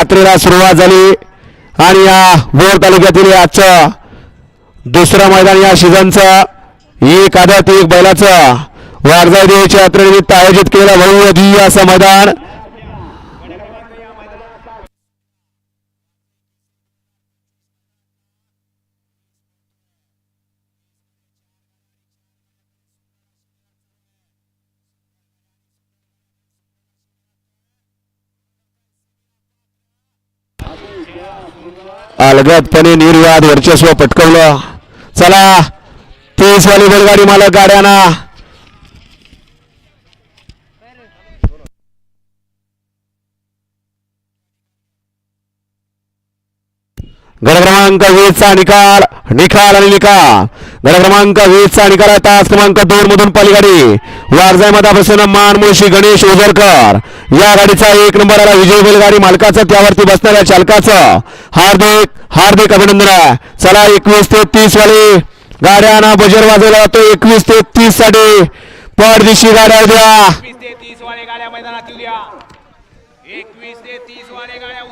यात्रेला सुरुवात झाली आणि या भोर तालुक्यातील आजचं दुसरं मैदान या सीझनचं एक आदत एक बैलाचं वाघजाई देवीच्या यात्रेनिमित्त आयोजित केलेलं भव्य दिव्य असं मैदान. अलगदपणे निर्वाद वर्चस्व पटकवलं. चला तीस वाली बैलगाडी मालक गाड्यांना. गड क्रमांक वीस चा निकाल निकाल आणि निकाल. गड क्रमांक वीस चा निकाल आहे तास क्रमांक दोन मधून पलीगाडी वारजाई मधापासून मानमुळशी गणेश ओझरकर या गाडीचा एक नंबर आला विजय बैलगाडी मालकाचं त्यावरती बसणाऱ्या चालकाचं. हार्दिक हार्दिक अभिनंदन. आहे चला एकवीस ते तीस वाली गाड्यांना बजर वाजवला जातो एकवीस ते तीससाठी. पडदिशी गाड्या द्या एकवीस ते तीस वाले गाड्या मैदानात येऊ द्या एकवीस ते तीस वाले गाड्या